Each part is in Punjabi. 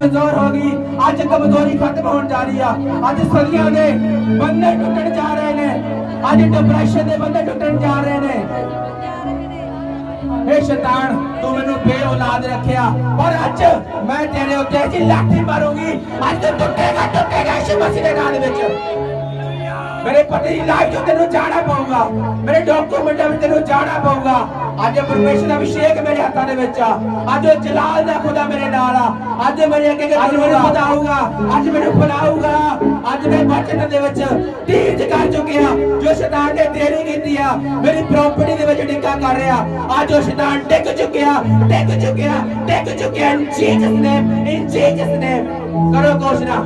ਕਮਜ਼ੋਰ ਹੋ ਗਈ। ਅੱਜ ਕਮਜ਼ੋਰੀ ਖਤਮ ਹੋਣ ਜਾ ਰਹੀ ਆ। ਅੱਜ ਸਦੀਆਂ ਦੇ ਬੰਦੇ ਟੁੱਟਣ ਜਾ ਰਹੇ ਨੇ। ਅੱਜ ਡਿਪਰੈਸ਼ਨ ਦੇ ਬੰਦੇ ਟੁੱਟਣ ਜਾ ਰਹੇ ਨੇ। ਏ ਸ਼ੈਤਾਨ, ਤੂੰ ਮੈਨੂੰ ਬੇ ਔਲਾਦ ਰੱਖਿਆ। ਪਰ ਅੱਜ ਮੈਂ ਤੇਰੇ ਉੱਤੇ ਜੀ ਲਾਠੀ ਮਾਰੂੰਗੀ। ਅੱਜ ਤੂੰ ਟੁੱਟੇਗਾ ਟੁੱਟੇਗਾ ਇਸ ਮਸੀਹ ਦੇ ਨਾਮ ਵਿੱਚ। ਮੇਰੇ ਪਤੀ ਦੀ ਲਾਈਫ ਚੋਂ ਤੈਨੂੰ ਜਾਣਾ ਪਊਗਾ। ਮੇਰੇ ਡਾਕੂਮੈਂਟਾਂ ਵਿੱਚ ਤੈਨੂੰ ਜਾਣਾ ਪਊਗਾ। ਅੱਜ ਪਰਮੇਸ਼ਰ ਦਾ ਅਭਿਸ਼ੇਕ ਮੇਰੇ ਹੱਥਾਂ ਦੇ ਵਿੱਚ ਆ। ਅੱਜ ਉਹ ਜਲਾਲ ਦਾ ਖੁਦਾ ਮੇਰੇ ਨਾਲ ਆ। ਅੱਜ ਮੇਰੇ ਅੱਗੇ ਅੱਜ ਮੈਨੂੰ ਬਤਾਊਗਾ ਅੱਜ ਮੈਨੂੰ ਫਲਾਊਗਾ ਅੱਜ ਮੈਂ ਬਚਨ ਦੇ ਵਿੱਚ ਤੀਜ ਕਰ ਚੁੱਕਿਆ। ਜੋ ਸ਼ੈਤਾਨ ਨੇ ਦੇਰੀ ਕੀਤੀ ਆ ਮੇਰੀ ਪ੍ਰਾਪਰਟੀ ਦੇ ਵਿੱਚ ਡਿੱਕਾ ਕਰ ਰਿਹਾ। ਅੱਜ ਉਹ ਸ਼ੈਤਾਨ ਡਿੱਗ ਚੁੱਕਿਆ ਡਿੱਗ ਚੁੱਕਿਆ ਡਿੱਗ ਚੁੱਕਿਆ। ਇਨ ਜੀਸਸ ਨੇਮ ਇਨ ਜੀਸਸ ਨੇਮ ਕਰੋ ਘੋਸ਼ਣਾ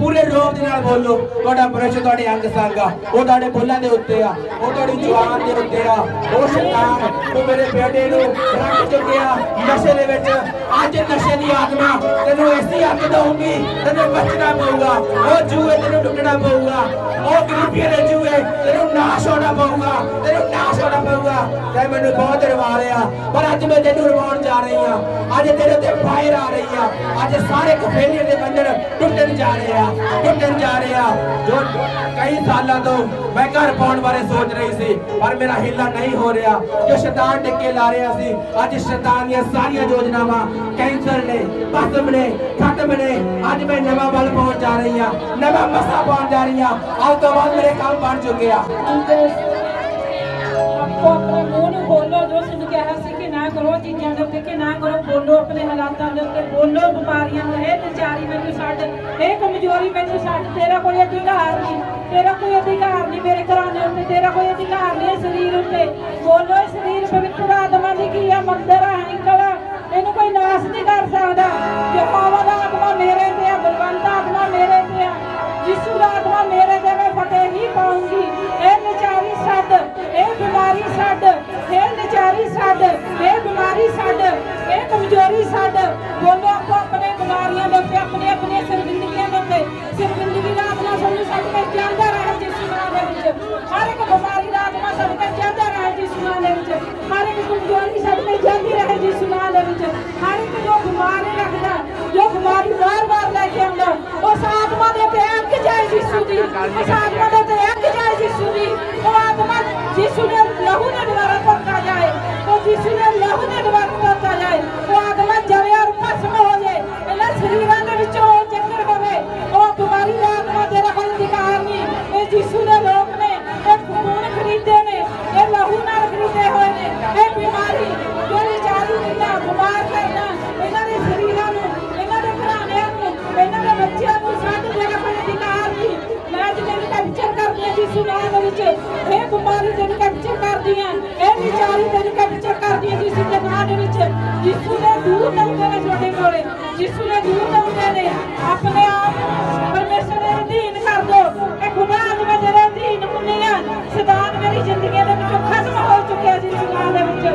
ਪੂਰੇ ਰੋਗ ਦੇ ਨਾਲ ਬੋਲੋ, ਤੁਹਾਡਾ ਪ੍ਰੇਸ਼ਰ ਤੁਹਾਡੇ ਅੰਗ ਸੰਗ ਆ। ਉਹ ਤੁਹਾਡੇ ਬੁੱਲਾਂ ਦੇ ਉੱਤੇ ਆ। ਉਹ ਤੁਹਾਡੀ ਜਵਾਨ ਦੇ ਉੱਤੇ ਆ। ਉਹ ਸ਼ੈਤਾਨ, ਉਹ ਮੇਰੇ ਬੇਟੇ ਨੂੰ ਰੱਖ ਚੁੱਕਿਆ। ਨਸ਼ੇ ਦੇ ਵਿੱਚ ਅੱਜ ਨਸ਼ੇ ਦੀ ਆਤਮਾ ਤੈਨੂੰ ਐਸੀ ਅੱਗ ਦਊਂਗੀ, ਤੈਨੂੰ ਬਚਣਾ ਪਊਗਾ, ਉਹ ਜੂਏ ਤੈਨੂੰ ਟੁੱਟਣਾ ਪਊਗਾ, ਉਹ ਗਰੀਬੀਆਂ ਦੇ ਜੂਏ ਤੈਨੂੰ ਨਾਸ਼ ਹੋਣਾ ਪਊਗਾ, ਤੈਨੂੰ ਨਾਸ਼ ਹੋਣਾ ਪਊਗਾ। ਤੇ ਮੈਨੂੰ ਬਹੁਤ ਰਵਾ ਰਿਹਾ, ਪਰ ਅੱਜ ਮੈਂ ਤੈਨੂੰ ਰਵਾਉਣ ਜਾ ਰਹੀ ਆ ਅੱਜ ਤੇਰੇ ਤੇ ਫਾਇਰ ਆ ਰਹੀ ਆ। ਅੱਜ ਸਾਰੇ ਕਫੇਲੀਆਂ ਦੇ ਬੰਧਨ ਟੁੱਟਣ ਜਾ ਰਹੇ ਆ, ਟੁੱਟਣ ਜਾ ਰਹੇ ਆ। ਜੋ ਕਈ ਸਾਲਾਂ ਤੋਂ ਮੈਂ ਘਰ ਪਾਉਣ ਬਾਰੇ ਸੋਚ ਰਹੀ ਸੀ, ਪਰ ਮੇਰਾ ਹਿੱਲਾ ਨਹੀਂ ਹੋ ਰਿਹਾ। ਜੋ ਸ਼ੈਤਾਨ ਟਿੱਕੇ ਲਾ ਰਿਹਾ ਸੀ, ਅੱਜ ਸ਼ੈਤਾਨ ਦੀਆਂ ਸਾਰੀਆਂ ਯੋਜਨਾਵਾਂ ਕੈਂਸਰ ਨੇ, ਭਸਮ ਨੇ, ਖਤਮ ਨੇ। ਅੱਜ ਮੈਂ ਨਵਾਂ ਬਲ ਪਾਉਣ ਜਾ ਰਹੀ ਆ ਨਵਾਂ ਮਸਾ ਪਾਉਣ ਜਾ ਰਹੀ ਆ ਅੱਜ ਤੋਂ ਬਾਅਦ ਮੇਰੇ ਕੰਮ ਬਣ ਚੁੱਕੇ ਆ। ਆਪੋ ਆਪਣੇ ਮੂੰਹ ਨੂੰ ਬੋਲੋ, ਜੋ ਸਾਨੂੰ ਕਿਹਾ ਸੀ ਕਿ ਨਾ ਕਰੋ ਚੀਜ਼ਾਂ ਦੇ ਉੱਤੇ, ਕਿ ਨਾ ਕਰੋ, ਬੋਲੋ ਆਪਣੇ ਹਾਲਾਤਾਂ ਦੇ ਉੱਤੇ, ਬੋਲੋ ਬਿਮਾਰੀਆਂ ਨੂੰ, ਇਹ ਵਿਚਾਰੀ ਮੈਨੂੰ ਛੱਡ, ਇਹ ਕਮਜ਼ੋਰੀ ਮੈਨੂੰ ਛੱਡ, ਤੇਰਾ ਕੋਈ ਅਧਿਕਾਰ ਨਹੀਂ, ਤੇਰਾ ਕੋਈ ਅਧਿਕਾਰ ਨਹੀਂ ਮੇਰੇ ਘਰਾਣੇ ਉੱਤੇ, ਤੇਰਾ ਕੋਈ ਅਧਿਕਾਰ ਨਹੀਂ ਸਰੀਰ ਉੱਤੇ। ਬੋਲੋ ਇਹ ਸਰੀਰ ਪਵਿੱਤਰ ਆਤਮਾ ਦੀ ਕੀ ਆ, ਮੰਦਰ ਆ ਹੈਂਕਲ ਆ ਇਹਨੂੰ ਕੋਈ ਨਾਸ ਨਹੀਂ ਕਰ ਸਕਦਾ। ਯਹੋਵਾ ਦਾ ਆਤਮਾ ਮੇਰੇ ਤੇ ਆ, ਬਲਵੰਤ ਆਤਮਾ ਮੇਰੇ ਤੇ ਆ, ਯਿਸੂ ਦਾ ਆਤਮਾ ਮੇਰੇ ਤੇ ਮੈਂ ਫਤਿਹ ਹੀ ਪਾਉਂਗੀ। ਇਹ ਨਚਾਰੀ ਛੱਡ ਇਹ ਬਿਮਾਰੀ ਛੱਡ ਇਹ ਨਚਾਰੀ ਛੱਡ ਇਹ ਬਿਮਾਰੀ ਛੱਡ ਇਹ ਕਮਜ਼ੋਰੀ ਛੱਡ ਬੋਲੋ ਆਪੋ ਆਪਣੇ ਬਿਮਾਰੀਆਂ ਦੇ ਉੱਤੇ, ਆਪਣੇ ਆਪਣੇ ਸਰਬਿੰਦਗੀਆਂ ਦੇ ਉੱਤੇ। ਸਰਬਿੰਦਗੀ ਦਾ ਆਤਮਾ ਸਾਨੂੰ ਛੱਡ ਕੇ ਜਾਂਦਾ ਰਹੇ ਯਿਸੂ ਨਾਮ ਦੇ ਵਿੱਚ। ਹਰ ਇੱਕ ਬਿਮਾਰੀ ਦਾ ਆਤਮਾ ਛੱਡ ਕੇ ਜਾਂਦਾ ਰਹੇ ਯਿਸੂ ਨਾਮ ਦੇ ਵਿੱਚ। ਹਰ ਇੱਕ ਕਮਜ਼ੋਰੀ ਛੱਡ ਕੇ ਜਾਂਦੀ ਰਹੇ के अंदर। उस आत्मा देते तो एक जय यीशु दी। उस आत्मा देते तो एक जय यीशु दी। वो आत्मा यीशु ने लहू ने ਯਿਸੂ ਦੇ ਦੂਰ ਹੁੰਦੇ ਨੇ, ਆਪਣੇ ਆਪ ਪਰਮੇਸ਼ਰ ਦੇ ਅਧੀਨ ਕਰ ਦੋ। ਇਹ ਖੁਦਾ ਅੱਜ ਮੈਂ ਤੇਰੇ ਅਧੀਨ ਹੁੰਦੀ ਆ, ਸਦਾਨ ਮੇਰੀ ਜ਼ਿੰਦਗੀ ਦੇ ਵਿੱਚੋਂ ਖਤਮ ਹੋ ਚੁੱਕਿਆ ਯਿਸੂ ਨਾਮ ਦੇ ਵਿੱਚ।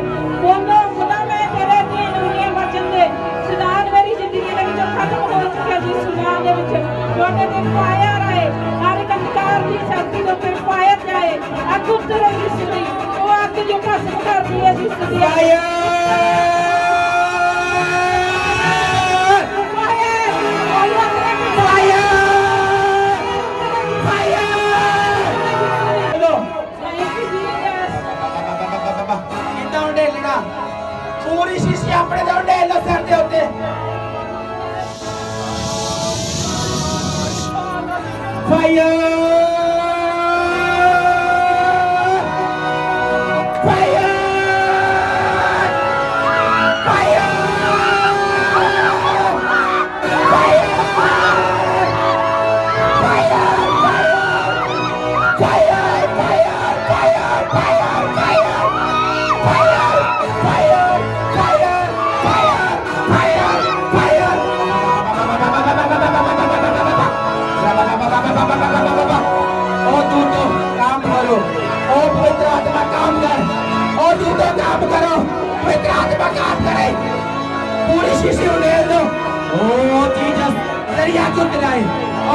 ਬੋਲੋ ਖੁਦਾ ਮੈਂ ਤੇਰੇ ਅਧੀਨ ਹੁੰਦੀ ਆ ਬਚਨ ਦੇ। ਸਦਾਨ ਮੇਰੀ ਜ਼ਿੰਦਗੀ ਦੇ ਵਿੱਚੋਂ ਖਤਮ ਹੋ ਚੁੱਕਿਆ ਯਿਸੂ ਨਾਮ ਦੇ ਵਿੱਚ। ਤੁਹਾਡੇ ਤੇ ਫਾਇਰ ਆਏ ਹਰ ਇੱਕ ਅੰਧਕਾਰ ਦੀ ਸ਼ਕਤੀ ਦੇ ਉੱਤੇ ਫਾਇਰ ਜਾਏ। ਅੱਗ ਉਤਰੇ ਯਿਸੂ ਉਹ ਅੱਗ ਜੋ ਭਸਮ ਕਰਦੀ ਹੈ ਜਿਸ ਦੀ ਫਾਇਰ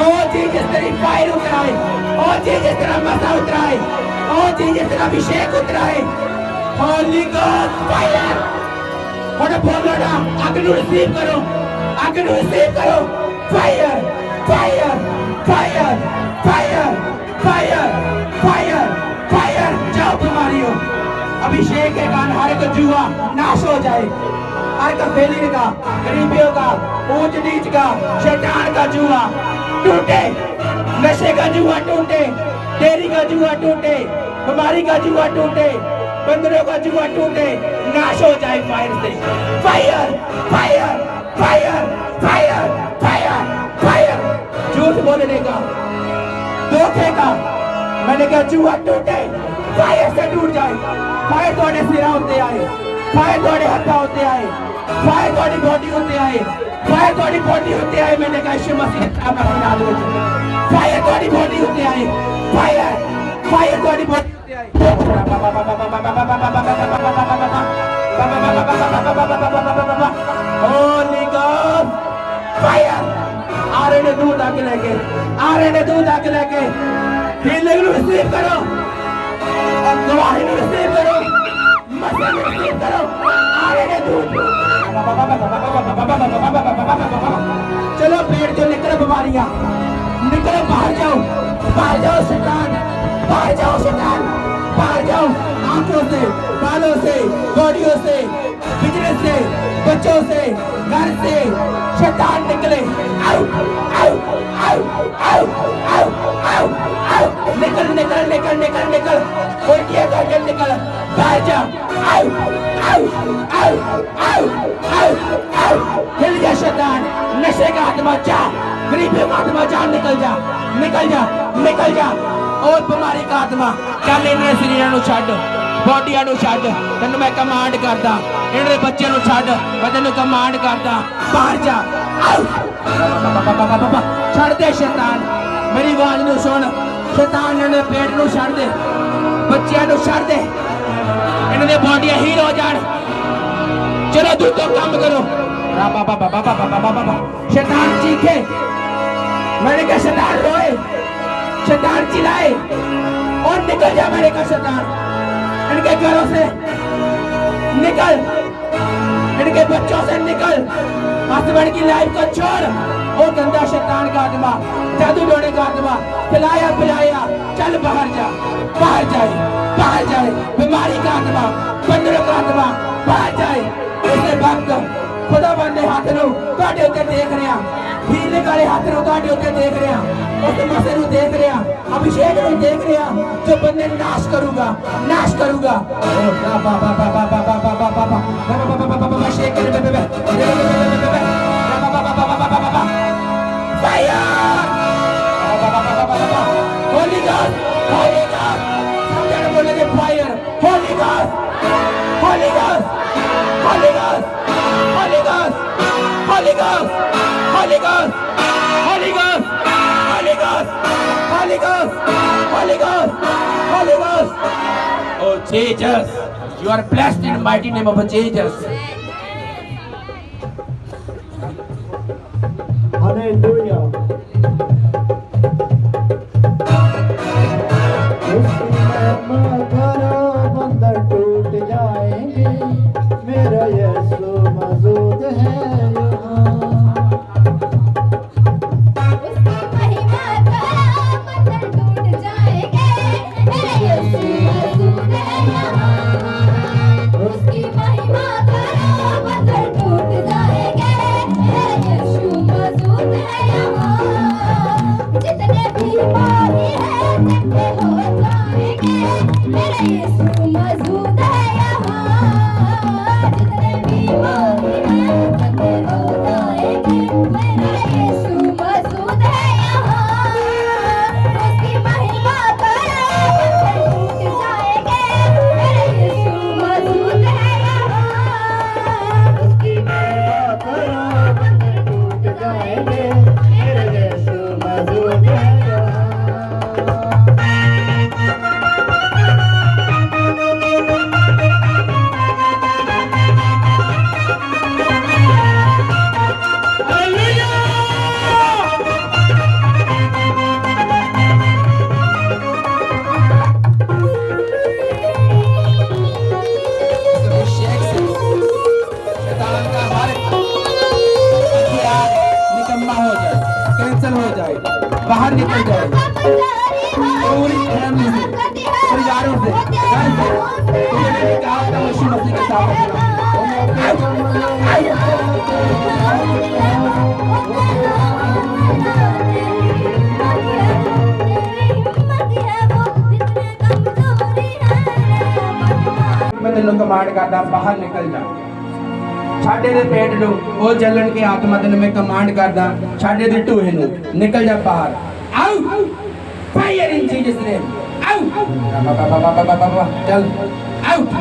और जी तरह फायर उतरा है और तरह मसा उतरा है और तरह अभिषेक उतरा है रिसीव करो। अग्नि रिसीव करो। Fire fire fire fire fire fire fire जाओ बीमारियों अभिषेक के कारण हर एक जुआ नाश हो जाए। हर एक फेलियर का, गरीबियों का ऊंच नीच का, शैतान का जुआ टूटे। नशे का जुआ टूटे तेरी का जुआ टूटे, बीमारी का जुआ टूटे, बंदरों का जुआ टूटे, नाश हो जाए फायर से। Fire fire fire fire fire fire झूठ बोलने का, धोखे का। मैंने कहा, जुआ टूटे फायर से टूट जाए। फायर थोड़े सिरा होते आए फायर थोड़े हत्था होते आए फायर थोड़ी बॉडी होते आए। फायर थोड़ी बॉडी होते आए मैंने कहा यीशु मसीह का नाम याद हो फायर थोड़ी बॉडी होते आए फायर फायर थोड़ी बॉडी होते आए Holy God fire आरने दूध आके लेके आरने दूध आके लेके फीलिंग रिसीव करो और गवाही रिसीव चलो पेट जो निकले बीमारियाँ। निकले, बाहर जाओ। बाहर जाओ, शैतान। बाहर जाओ, शैतान। बाहर जाओ, आँखों से, बालों से, बॉडियों से, बिज़नेस से, बच्चों से, घर से, शैतान निकले। आओ आओ आओ आओ आओ आओ आओ निकल निकल निकल निकल निकल उल्टियां करके निकल बाहर जा आओ आओ आओ आओ आओ आओ हिल जा शैतान नशे का आत्मा जा गरीबी का आत्मा जा निकल ਜਾ ਨਿਕਲ ਜਾ ਨਿਕਲ ਜਾ ਉਹ ਬਿਮਾਰੀ ਦਾ ਆਤਮਾ ਚੱਲ ਇਹਨਾਂ ਦੇ ਸਰੀਰਾਂ ਨੂੰ ਛੱਡ ਬੋਡੀਆਂ ਨੂੰ ਛੱਡ ਤੈਨੂੰ ਮੈਂ ਕਮਾਂਡ ਕਰਦਾ ਇਹਨਾਂ ਦੇ ਬੱਚਿਆਂ ਨੂੰ ਛੱਡ ਮੈਂ ਤੈਨੂੰ ਕਮਾਂਡ ਕਰਦਾ ਬਾਹਰ ਜਾ ਆਓ ਛੱਡ ਦੇ ਸ਼ੈਤਾਨ ਮੇਰੀ ਆਵਾਜ਼ ਨੂੰ ਸੁਣ ਸ਼ੈਤਾਨ ਇਹਨਾਂ ਦੇ ਪੇਟ ਨੂੰ ਛੱਡ ਦੇ ਬੱਚਿਆਂ ਨੂੰ ਛੱਡ ਦੇ ਇਹਨਾਂ ਦੇ ਬੋਡੀਆਂ ਹੀਲ ਹੋ ਜਾਣ चलो दूसरा काम करो बाबा बाबा बाबा बाबा बाबा शैतान चीखे मैंने कहा शैतान रोए शैतान चिल्लाए और निकल जा मैंने कहा शैतान इनके घरों से निकल इनके बच्चों से निकल हस्बैंड की लाइफ को छोड़ ओ गंदा शैतान का आत्मा जादू टोने का आत्मा खिलाया पिलाया चल बाहर जा बाहर जाए बाहर जाए बीमारी का आत्मा बंदरों का आत्मा बाहर जाए ਇਸੇ ਵਕਤ ਖੁਦਾਵੰਦ ਦੇ ਹੱਥ ਨੂੰ ਤੁਹਾਡੇ ਉੱਤੇ ਦੇਖ ਰਿਹਾ ਹੀਲੇ ਵਾਲੇ ਹੱਥ ਨੂੰ ਤੁਹਾਡੇ ਉੱਤੇ ਦੇਖ ਰਿਹਾ ਉਸ ਮਸੇ ਨੂੰ ਦੇਖ ਰਿਹਾ ਅਭਿਸ਼ੇਕ ਨੂੰ ਦੇਖ ਰਿਹਾ ਜੋ ਬੰਦੇ ਨੂੰ ਨਾਸ਼ ਕਰੂਗਾ ਨਾਸ਼ ਕਰੂਗਾ ਓ ਬਾ ਬਾ ਬਾ ਬਾ ਬਾ ਬਾ ਬਾ ਬਾ ਬਾ ਬਾ ਬਾ ਬਾ ਬਾ ਬਾ ਬਾ ਸ਼ੇਕ ਕਰ ਬੇ ਬੇ ਬੇ ਬਾ Holy Ghost. Somebody believe the fire. Holy Ghost. Holy Ghost. Holy Ghost. Holy Ghost. Holy Ghost. Holy Ghost. Holy Ghost. Holy Ghost. Holy Ghost. Holy Ghost. Holy Ghost. Oh Jesus, you are blessed in the mighty name of Jesus. Hallelujah. Yes. ਤੈਨੂੰ ਕਮਾਂਡ ਕਰਦਾ ਬਾਹਰ ਨਿਕਲ ਜਾ ਛਾੜੇ ਦੇ ਪੇਟ ਨੂੰ ਉਹ ਜਲਣ ਕੇ ਆਤਮਾ ਤੈਨੂੰ ਮੈਂ ਕਮਾਂਡ ਕਰਦਾ ਛਾੜੇ ਦੇ ਢੂਹੇ ਨੂੰ ਨਿਕਲ ਜਾ ਬਾਹਰ ਆਉ ਫਾਇਰ ਇਨ ਜੀਸਸ ਨੇਮ ਆਉ ਬਾ ਬਾ ਬਾ ਬਾ ਬਾ ਬਾ ਚੱਲ ਆਉਟ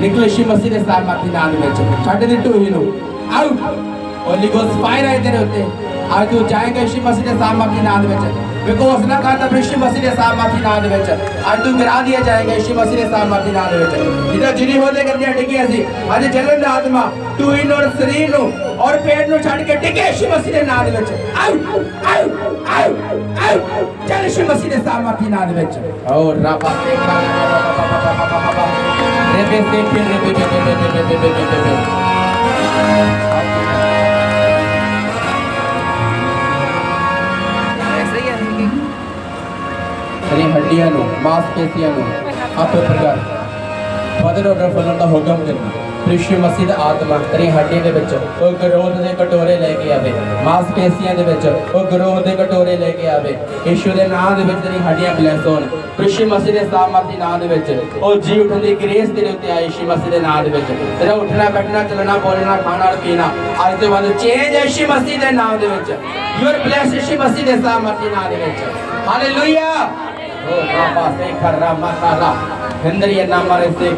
ਨਿਕਲ ਯਿਸੂ ਮਸੀਹ ਦੇ ਸਾਮਰਥੀ ਨਾਮ ਵਿੱਚ ਛਾੜੇ ਦੇ ਢੂਹੇ ਨੂੰ ਆਉਟ ਹੋਲੀ ਗੋਸਟ ਫਾਇਰ ਆਏ ਤੇਰੇ ਉੱਤੇ ਅੱਜ ਤੂੰ ਜਾਏਗਾ ਯਿਸੂ ਮਸੀਹ ਦੇ ਸਾਮਰਥੀ ਨਾਮ ਵਿੱਚ ਬਿਕੋਜ਼ ਨਾ ਕਰਦਾ ਯਿਸੂ ਮਸੀਹ ਦੇ ਸਾਮਰਥੀ ਨਾਮ ਦੇ ਵਿੱਚ ਅੱਜ ਤੂੰ ਗਿਰਾ ਦਿਆ ਜਾਏਗਾ ਯਿਸੂ ਮਸੀਹ ਦੇ ਸਾਮਰਥੀ ਨਾਮ ਦੇ ਵਿੱਚ ਜਿਹਦਾ ਜਿਹੜੀ ਹੋਦੇ ਕਰਦੀਆਂ ਡਿੱਗੀਆਂ ਸੀ ਅੱਜ ਜਲਨ ਦਾ ਆਤਮਾ ਤੂੰ ਹੀ ਔਰ ਸਰੀਰ ਨੂੰ ਔਰ ਪੇਟ ਨੂੰ ਛੱਡ ਕੇ ਡਿੱਗੇ ਯਿਸੂ ਮਸੀਹ ਦੇ ਨਾਮ ਦੇ ਵਿੱਚ ਆਉ ਆਉ ਆਉ ਆਉ ਚੱਲ ਯਿਸੂ ਮਸੀਹ ਦੇ ਸਾਮਰਥੀ ਨਾਮ ਦੇ ਵਿੱਚ ਓ ਰਾਬਾ ਤੇ ਖਾ ਰੇਬੇ ਸੇ ਕੇ ਰੇਬੇ ਬੇ ਬੇ ਨੂੰ ਮਾਸਪੇਸ਼ੀਆਂ ਨੂੰ ਆਪੇ ਪ੍ਰਗਟ ਫਦਰ ਆਰਡਰ ਫਲਣ ਦਾ ਹੁਕਮ ਕਰਨਾ ਕ੍ਰਿਸ਼ਨ ਮਸੀਹ ਦਾ ਆਤਮਾ ਤੇਰੀ ਹੱਡੀ ਦੇ ਵਿੱਚ, ਉਹ ਗਰੋਥ ਦੇ ਕਟੋਰੇ ਲੈ ਕੇ ਆਵੇ। ਮਾਸਪੇਸ਼ੀਆਂ ਦੇ ਵਿੱਚ, ਉਹ ਗਰੋਥ ਦੇ ਕਟੋਰੇ ਲੈ ਕੇ ਆਵੇ। ਯਿਸੂ ਦੇ ਨਾਮ ਦੇ ਵਿੱਚ ਤੇਰੀ ਹੱਡੀਆਂ ਬਲੈਸ ਹੋਣ। ਕ੍ਰਿਸ਼ਨ ਮਸੀਹ ਦੇ ਸਾਮਰਥੀ ਨਾਮ ਦੇ ਵਿੱਚ, ਉਹ ਜੀ ਉਠਣ ਦੀ ਗ੍ਰੇਸ ਤੇਰੇ ਉੱਤੇ ਆਈ ਯਿਸੂ ਮਸੀਹ ਦੇ ਨਾਮ ਦੇ ਵਿੱਚ। ਤੇਰਾ ਉੱਠਣਾ, ਬੈਠਣਾ, ਚੱਲਣਾ, ਬੋਲਣਾ, ਖਾਣਾ, ਪੀਣਾ, ਅੱਜ ਤੋਂ ਬਾਅਦ ਚੇਂਜ ਯਿਸੂ ਮਸੀਹ ਦੇ ਨਾਮ ਦੇ ਵਿੱਚ। ਯੂ ਆਰ ਬਲੈਸ ਯਿਸੂ ਮਸੀਹ ਦੇ ਸਾਮਰਥੀ ਨਾਮ ਦੇ ਵਿੱਚ। Hallelujah Oh, Rama Sekara Makara. ਮਾਤਾਰਾ ਹਿੰਦਰੀਆ ਨਾਮਾਂ ਦੇ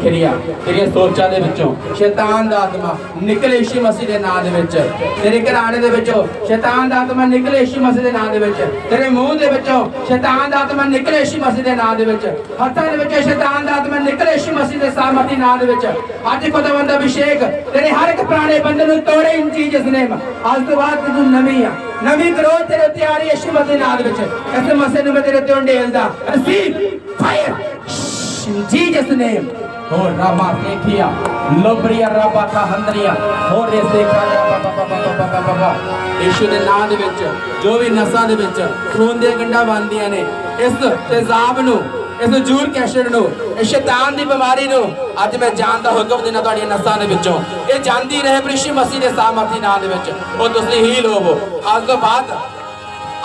ਤੇਰੀਆਂ ਸੋਚਾਂ ਦੇ ਵਿੱਚੋਂ ਸ਼ੈਤਾਨ ਦਾ ਆਤਮਾ ਨਿਕਲੇ ਯਿਸੂ ਮਸੀਹ ਦੇ ਨਾਮ ਦੇ ਵਿੱਚ, ਤੇਰੇ ਘਰਾਣੇ ਦੇ ਵਿੱਚੋਂ ਸ਼ੈਤਾਨ ਦਾ ਆਤਮਾ ਨਿਕਲੇ ਯਿਸੂ ਮਸੀਹ ਦੇ ਨਾਮ ਦੇ ਵਿੱਚ, ਤੇਰੇ ਮੂੰਹ ਦੇ ਵਿੱਚੋਂ ਸ਼ੈਤਾਨ ਦਾ ਆਤਮਾ ਨਿਕਲੇ ਯਿਸੂ ਮਸੀਹ ਦੇ ਨਾਮ ਦੇ ਵਿੱਚ, ਹੱਥਾਂ ਦੇ ਵਿੱਚੋਂ ਸ਼ੈਤਾਨ ਦਾ ਆਤਮਾ ਨਿਕਲੇ ਯਿਸੂ ਮਸੀਹ ਦੇ ਸਾਮਰਥੀ ਨਾਮ ਦੇ ਵਿੱਚ, ਅੱਜ ਖੁਦਾਵੰਦ ਅਭਿਸ਼ੇਕ ਤੇਰੇ ਹਰ ਇੱਕ ਪੁਰਾਣੇ ਬੰਦੇ ਨੂੰ ਤੋੜੇ ਇਨ ਜੀਸਸ ਨੇਮ, ਅੱਜ ਤੋਂ ਬਾਅਦ ਤੂੰ ਨਵੀਂ ਆ, ਨਵੀਂ ਕਰੋ ਤੇਰੇ ਉੱਤੇ ਆ ਰਹੀ ਹੈ ਯਿਸੂ ਮਸੀਹ ਨਾਮ ਦੇ ਵਿੱਚ, ਇਸ ਮਸੀਹ ਨੂੰ ਮੈਂ ਤੇਰੇ ਉੱਤੇ ਢੇਲਦਾ ਰਿਸੀਵ ਫਾਇਰ यीशु जीसस नेम हो रामा केकिया लोबरिया राबा का हंदरिया हो रे सेखा बाबा बाबा बाबा बाबा ਯਿਸੂ ਦੇ ਨਾਮ ਦੇ ਵਿੱਚ, ਜੋ ਵੀ ਨਸਾਂ ਦੇ ਵਿੱਚ ਖੂਨ ਦੀਆਂ ਗੰਢਾਂ ਬੰਦੀਆਂ ਨੇ, ਇਸ ਤੇਜ਼ਾਬ ਨੂੰ, ਇਸ ਜੂਰ ਕੈਸ਼ਰ ਨੂੰ, ਇਸ ਸ਼ੈਤਾਨ ਦੀ ਬਿਮਾਰੀ ਨੂੰ, ਅੱਜ ਮੈਂ ਜਾਨ ਦਾ ਹੁਕਮ ਦਿੰਦਾ ਤੁਹਾਡੀਆਂ ਨਸਾਂ ਦੇ ਵਿੱਚੋਂ। ਇਹ ਜਾਂਦੀ ਰਹੇ ਪ੍ਰੇਸ਼ੀ ਮਸੀਹ ਦੇ ਸਾਮਰਥੀ ਨਾਮ ਦੇ ਵਿੱਚ। ਉਹ ਤੁਸੀਂ ਹੀ ਹੋਵੋ ਅੱਜ ਤੋਂ ਬਾਅਦ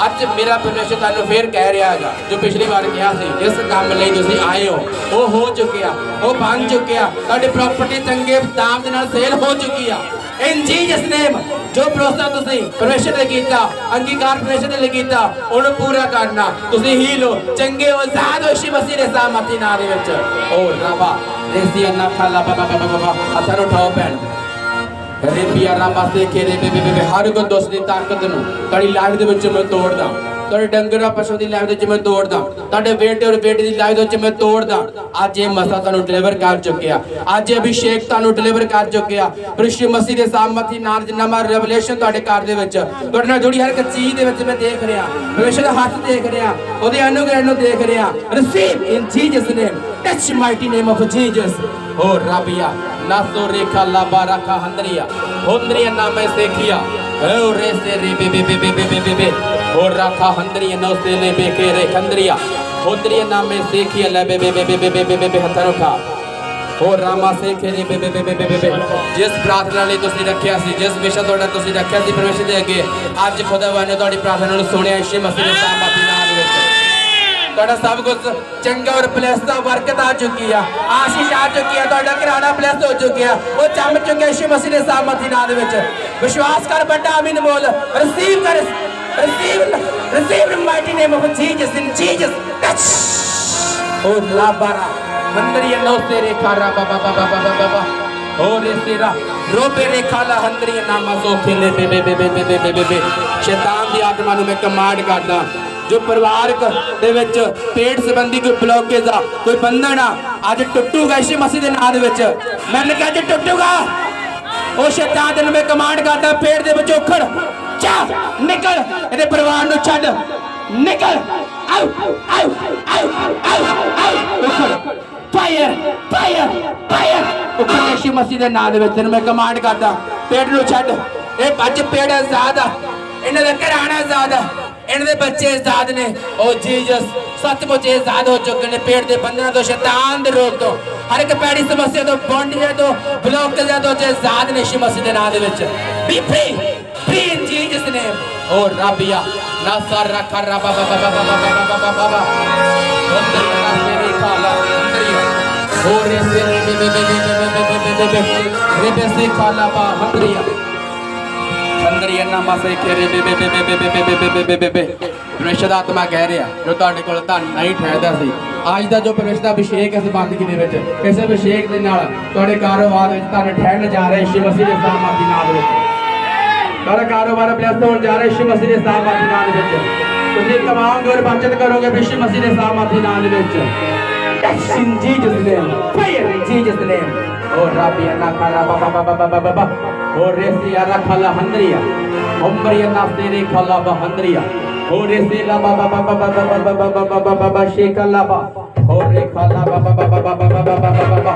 ਅੱਜ ਮੇਰਾ ਪਰਮੇਸ਼ਰ ਤੁਹਾਨੂੰ ਫੇਰ ਕਹਿ ਰਿਹਾ ਹੈਗਾ, ਜੋ ਪਿਛਲੀ ਵਾਰ ਕਿਹਾ ਸੀ, ਜਿਸ ਕੰਮ ਲਈ ਤੁਸੀਂ ਆਏ ਹੋ, ਉਹ ਹੋ ਚੁੱਕਿਆ, ਉਹ ਬਣ ਚੁੱਕਿਆ, ਤੁਹਾਡੀ ਪ੍ਰਾਪਰਟੀ ਚੰਗੇ ਦਾਮ ਦੇ ਨਾਲ ਸੇਲ ਹੋ ਚੁੱਕੀ ਆ। ਇਨ ਜੀਸਸ ਨੇਮ ਜੋ ਭਰੋਸਾ ਤੁਸੀਂ ਪਰਮੇਸ਼ਰ ਨੇ ਕੀਤਾ, ਅੰਗੀਕਾਰ ਪਰਮੇਸ਼ਰ ਨੇ ਕੀਤਾ, ਉਹਨੂੰ ਪੂਰਾ ਕਰਨਾ, ਤੁਸੀਂ ਹੀ ਲੋ ਚੰਗੇ ਹੋ, ਆਜ਼ਾਦ ਹੋ ਯਿਸੂ ਮਸੀਹ ਦੇ ਸਾਮਰਥੀ ਨਾਮ ਵਿੱਚ। ਓ ਰਾਬਾ, ਦੇਸੀ ਅੰਨਾ ਖਾਲਾ ਬਾਬਾ ਬਾਬਾ ਬਾਬਾ ਹੱਥਾਂ ਉਠਾਓ ਭੈਣ। ਰੇਪੀਆ ਰਾਮਾ ਸੇ ਕੇ ਰੇ ਬੇ ਹਰ ਕੋ ਦੋਸਤ ਦੀ ਤਾਕਤ ਨੂੰ ਤੁਹਾਡੀ ਲਾਈਫ ਦੇ ਵਿੱਚ ਮੈਂ ਤੋੜਦਾ। ਤੁਹਾਡੇ ਡੰਗਰਾਂ ਪਸ਼ੂ ਦੀ ਲਾਈਫ ਦੇ ਵਿੱਚ ਮੈਂ ਤੋੜਦਾ। ਤੁਹਾਡੇ ਬੇਟੇ ਔਰ ਬੇਟੀ ਦੀ ਲਾਈਫ ਦੇ ਵਿੱਚ ਮੈਂ ਤੋੜਦਾ। ਅੱਜ ਇਹ ਮਸਾ ਤੁਹਾਨੂੰ ਡਿਲੀਵਰ ਕਰ ਚੁੱਕਿਆ। ਅੱਜ ਇਹ ਅਭਿਸ਼ੇਕ ਤੁਹਾਨੂੰ ਡਿਲੀਵਰ ਕਰ ਚੁੱਕਿਆ। ਕ੍ਰਿਸ਼ਨ ਮਸੀਹ ਦੇ ਸਾਮਰਥੀ ਨਾਲ ਜਿੰਨਾ ਰੈਵਲੇਸ਼ਨ ਤੁਹਾਡੇ ਘਰ ਦੇ ਵਿੱਚ, ਤੁਹਾਡੇ ਨਾਲ ਜੁੜੀ ਹਰ ਇੱਕ ਚੀਜ਼ ਦੇ ਵਿੱਚ ਮੈਂ ਦੇਖ ਰਿਹਾ। ਪਰਮੇਸ਼ਰ ਦਾ ਹੱਥ ਦੇਖ ਰਿਹਾ। ਉਹਦੇ ਅਨੁਗ੍ਰਹ ਨੂੰ ਦੇਖ ਰਿਹਾ। Receive in Jesus name touch mighty name of Jesus oh Rabia ਨਾਸੋ ਰੇਖਾ ਲਾਬਾ ਰਾਖਾ ਹੰਦਰੀਆ ਹੁੰਦਰੀਆ ਨਾਮੇ ਸੇਖੀਆ ਓ ਰੇ ਸੇ ਰੇ ਬੇ ਬੇ ਬੇ ਬੇ ਬੇ ਬੇ ਬੇ ਓ ਰਾਖਾ ਹੰਦਰੀਆ ਨੋ ਸੇ ਲੈ ਬੇ ਕੇ ਰੇ ਖੰਦਰੀਆ ਹੁੰਦਰੀਆ ਨਾਮੇ ਸੇਖੀਆ ਲੈ ਬੇ ਬੇ ਬੇ ਬੇ ਬੇ ਬੇ ਬੇ ਬੇ ਬੇ ਹੱਥਾਂ ਨੂੰ ਉਠਾ ਓ ਰਾਮਾ ਸੇਖੇ ਰੇ ਬੇ ਬੇ ਬੇ ਬੇ ਬੇ ਬੇ ਬੇ ਜਿਸ ਪ੍ਰਾਰਥਨਾ ਲਈ ਤੁਸੀਂ ਰੱਖਿਆ ਸੀ ਜਿਸ ਵਿਸ਼ਾ ਤੁਹਾਡਾ ਤੁਸੀਂ ਰੱਖਿਆ ਸੀ ਪਰਮੇਸ਼ਰ ਦੇ ਅੱਗੇ ਅੱਜ ਖੁਦਾਵੰਦ ਨੇ ਤੁਹਾਡੀ ਪ੍ਰਾਰਥਨਾ ਨੂੰ ਸੁਣਿਆ ਯਿਸੂ ਮਸੀਹ ਦੇ ਸਾਮਰਥੀ ਨਾਮ ਵਿੱਚ ਤੁਹਾਡਾ ਸਭ ਕੁਝ ਚੰਗਾ ਔਰ ਪਲੱਸ ਦਾ ਬਰਕਤ ਆ ਚੁੱਕੀ ਆ ਆਸ਼ੀਸ਼ ਆ ਚੁੱਕੀ ਆ ਤੁਹਾਡਾ ਘਰਾਣਾ ਪਲੱਸ ਹੋ ਚੁੱਕਿਆ ਉਹ ਜੰਮ ਚੁੱਕਿਆ ਯਿਸੂ ਮਸੀਹ ਦੇ ਸਾਮਰਥੀ ਨਾਲ ਦੇ ਵਿੱਚ ਵਿਸ਼ਵਾਸ ਕਰ ਵੱਡਾ ਅਮੀਨ ਬੋਲ ਰਿਸੀਵ ਕਰ receive receive in mighty name of Jesus in Jesus touch ਉਹ ਲਾਬਾਰਾ ਮੰਦਰੀਆ ਨੋ ਤੇਰੇ ਖਾਰਾ ਬਾਬਾ ਬਾਬਾ ਬਾਬਾ ਬਾਬਾ और तेरा रोबे ने खाला हंदरी नामा सो खेले बे बे बे बे बे बे बे शैतान दी आत्मा नु मैं कमांड करदा ਜੋ ਪਰਿਵਾਰਕ ਦੇ ਵਿੱਚ ਪੇਟ ਸੰਬੰਧੀ ਕੋਈ ਬਲੌਕੇਜ ਆ, ਕੋਈ ਬੰਧਨ ਆ, ਅੱਜ ਟੁੱਟੂਗਾ ਇਸੇ ਮਸੀਹ ਦੇ ਨਾਂ ਦੇ ਵਿੱਚ। ਮੈਂ ਕਿਹਾ, ਅੱਜ ਟੁੱਟੂਗਾ। ਉਹ ਸ਼ੈਤਾਨ ਤੈਨੂੰ ਮੈਂ ਕਮਾਂਡ ਕਰਦਾ, ਪੇਟ ਦੇ ਵਿੱਚੋਂ ਉਖੜ ਜਾ ਨਿਕਲ। ਇਹਦੇ ਪਰਿਵਾਰ ਨੂੰ ਛੱਡ, ਨਿਕਲ। ਆਉ ਆਉ ਆਉ ਆਉ ਆਉ ਫਾਇਰ ਫਾਇਰ ਫਾਇਰ ਉਖੜ ਇਸੇ ਮਸੀਹ ਦੇ ਨਾਂ ਦੇ ਵਿੱਚ ਤੈਨੂੰ ਮੈਂ ਕਮਾਂਡ ਕਰਦਾ, ਪੇਟ ਨੂੰ ਛੱਡ। ਇਹ ਅੱਜ ਪੇੜ ਆਜ਼ਾਦ ਆ, ਇਹਨਾਂ ਦਾ ਘਰਾਣਾ ਆਜ਼ਾਦ ਆ। ਇਹਨਾਂ ਦੇ ਬੱਚੇ ਆਜ਼ਾਦ ਨੇ ਉਹ ਜੀਸਸ ਸੱਚਮੁੱਚ ਆਜ਼ਾਦ ਹੋ ਚੁੱਕੇ ਨੇ ਪੇਟ ਦੇ ਬੰਧਨਾਂ ਤੋਂ ਸ਼ੈਤਾਨ ਦੇ ਰੋਗ ਤੋਂ ਹਰ ਇੱਕ ਪੈੜੀ ਸਮੱਸਿਆ ਤੋਂ ਬੌਂਡੀਆਂ ਤੋਂ ਬਲੌਕੇਜਾਂ ਤੋਂ ਜੇ ਆਜ਼ਾਦ ਨੇ ਯਿਸੂ ਮਸੀਹ ਦੇ ਨਾਮ ਦੇ ਵਿੱਚ be free free in Jesus name ਓ ਰੱਬਿਆ ਨਾਸਰ ਰੱਖਾ ਰੱਬਾ ਬਾਬਾ ਬਾਬਾ ਬਾਬਾ ਬਾਬਾ ਬਾਬਾ ਅੰਦਰ ਨਾਸਰੇ ਖਾਲਾ ਅੰਦਰ ਓ ਰੇ ਸੇ ਰੇ ਬੇ ਬੇ ਬੇ ਬੇ ਬੇ ਬੇ ਬੇ ਬੇ ਰੇ ਬੇ ਸੇ ਖਾਲਾ ਬਾ ਹੰਦਰੀਆ ਅੰਦਰੀ ਅੰਨਾ ਕੇਰੇ ਬੇ ਬੇ ਬੇ ਬੇ ਬੇ ਬੇ ਬੇ ਬੇ ਬੇ ਬੇ ਪਰਮੇਸ਼ਰ ਦਾ ਆਤਮਾ ਕਹਿ ਰਿਹਾ ਜੋ ਤੁਹਾਡੇ ਕੋਲ ਧਨ ਨਹੀਂ ਠਹਿਰਦਾ ਸੀ ਅੱਜ ਦਾ ਜੋ ਪਰਮੇਸ਼ਰ ਦਾ ਅਭਿਸ਼ੇਕ ਇਸ ਬੰਦਗੀ ਦੇ ਵਿੱਚ ਇਸ ਅਭਿਸ਼ੇਕ ਦੇ ਨਾਲ ਤੁਹਾਡੇ ਕਾਰੋਬਾਰ ਵਿੱਚ ਧਨ ਠਹਿਰਨ ਜਾ ਰਿਹਾ ਯਿਸੂ ਮਸੀਹ ਦੇ ਸਾਹਮਣੇ ਦੀ ਨਾਮ ਵਿੱਚ ਤੁਹਾਡਾ ਕਾਰੋਬਾਰ ਬਲੈਸ ਹੋਣ ਜਾ ਰਿਹਾ ਯਿਸੂ ਮਸੀਹ ਦੇ ਸਾਹਮਣੇ ਦੀ ਨਾਮ ਵਿੱਚ ਤੁਸੀਂ ਕਮਾਓਗੇ ਔਰ ਬਚਤ ਕਰੋਗੇ ਯਿਸੂ ਮਸੀਹ ਦੇ ਸਾਹਮਣੇ ਦੀ ਨਾਮ ਦੇ ਵਿੱਚ In Jesus' name. Fire in Jesus' name. Oh Rabbi Anakala Baba Baba Baba Baba. Oh Resi Arakala Handria. Ombriya Nasiri Kala Bahandria. Oh Resi La Baba Baba Baba Baba Baba Baba Baba Shekala Ba. Oh Rekala Baba Baba Baba Baba Baba Baba.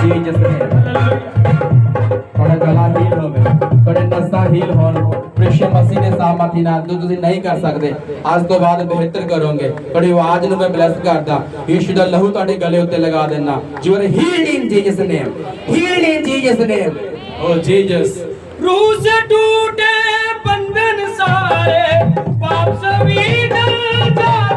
Jesus' name. ਤੁਹਾਡਾ ਗਲਾ ਹੀਲ ਹੋਵੇ ਤੁਹਾਡੇ ਨਸਾਂ ਹੀਲ ਹੋਣ ਪ੍ਰੇਸ਼ਰ ਮਸੀਹ ਦੇ ਸਾਹਮਣੇ ਨਾਲ ਜੋ ਤੁਸੀਂ ਨਹੀਂ ਕਰ ਸਕਦੇ ਅੱਜ ਤੋਂ ਬਾਅਦ ਬਿਹਤਰ ਕਰੋਗੇ ਤੁਹਾਡੀ ਆਵਾਜ਼ ਨੂੰ ਮੈਂ ਬਲੈਸ ਕਰਦਾ ਯੀਸ਼ੂ ਦਾ ਲਹੂ ਤੁਹਾਡੇ ਗਲੇ ਉੱਤੇ ਲਗਾ ਦੇਣਾ you are healed in Jesus name healed in Jesus name Oh Jesus. रूह से टूटे बंधन सारे पाप सभी दलदार